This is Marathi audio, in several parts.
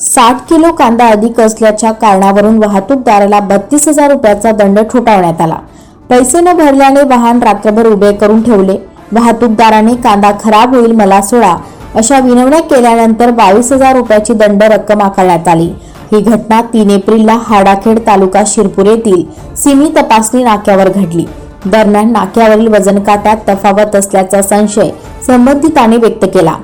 साठ किलो कांदा अधिक असल्याच्या कारणावरून वाहतूकदाराला बत्तीस हजार रुपयाचा दंड ठोठावण्यात आला. पैसे न भरल्याने वाहन रात्रभर उभे करून ठेवले. वाहतूकदाराने कांदा खराब होईल मला सोडा अशा विनवण्या केल्यानंतर बावीस हजार रुपयाची दंड रक्कम आकारण्यात आली. ही घटना तीन एप्रिलला हाडाखेड तालुका शिरपूर येथील सिमी तपासणी नाक्यावर घडली. दरम्यान नाक्यावरील वजन काट्यात तफावत असल्याचा संशय संबंधितांनी व्यक्त केला.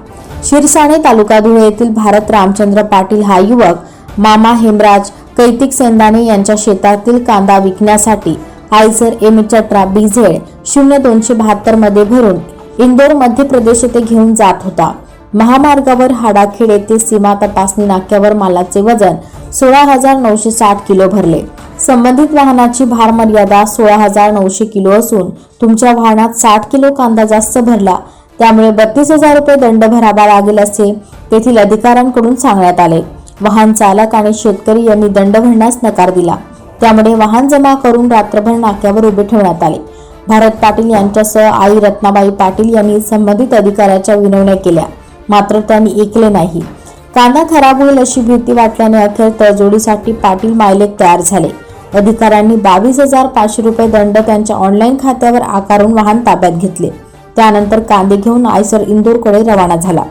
शिरसाणे तालुका धुळे येथील भारत रामचंद्र पाटील हा युवक मामा हेमराज कैतिक सेंदाणे यांच्या शेतातील कांदा विकण्यासाठी आयसर एम चट्रा बीझेड शून्य दोनशे बहात्तरमध्ये भरून इंदोर मध्य प्रदेश येथे घेऊन जात होता. महामार्गावर हाडाखेड येथे सीमा तपासणी नाक्यावर मालाचे वजन सोळा हजार नऊशे साठ किलो भरले. संबंधित वाहनाची भार मर्यादा सोळा हजार नऊशे किलो असून तुमच्या वाहनात साठ किलो कांदा जास्त भरला त्यामुळे बत्तीस हजार रुपये दंड भरावा लागेल असे तेथील अधिकाऱ्यांकडून सांगण्यात आले. वाहन चालक आणि शेतकरी यांनी दंड भरण्यास नकार दिला. त्यामुळे वाहन जमा करून रात्रभर नाक्यावर उभे ठेवण्यात आले. भारत पाटील यांच्यासह आई रत्नाबाई पाटील यांनी संबंधित अधिकाऱ्याच्या विनवण्या केल्या. मात्र त्यांनी ऐकले नाही. कांदा खराब होईल अशी भीती वाटल्याने अखेर तडजोडीसाठी पाटील मायलेक तयार झाले. अधिकाऱ्यांनी बावीस हजार पाचशे रुपये दंड त्यांच्या ऑनलाईन खात्यावर आकारून वाहन ताब्यात घेतले. त्यानंतर कांदे घेऊन आयसर इंदोरकडे रवाना झाला.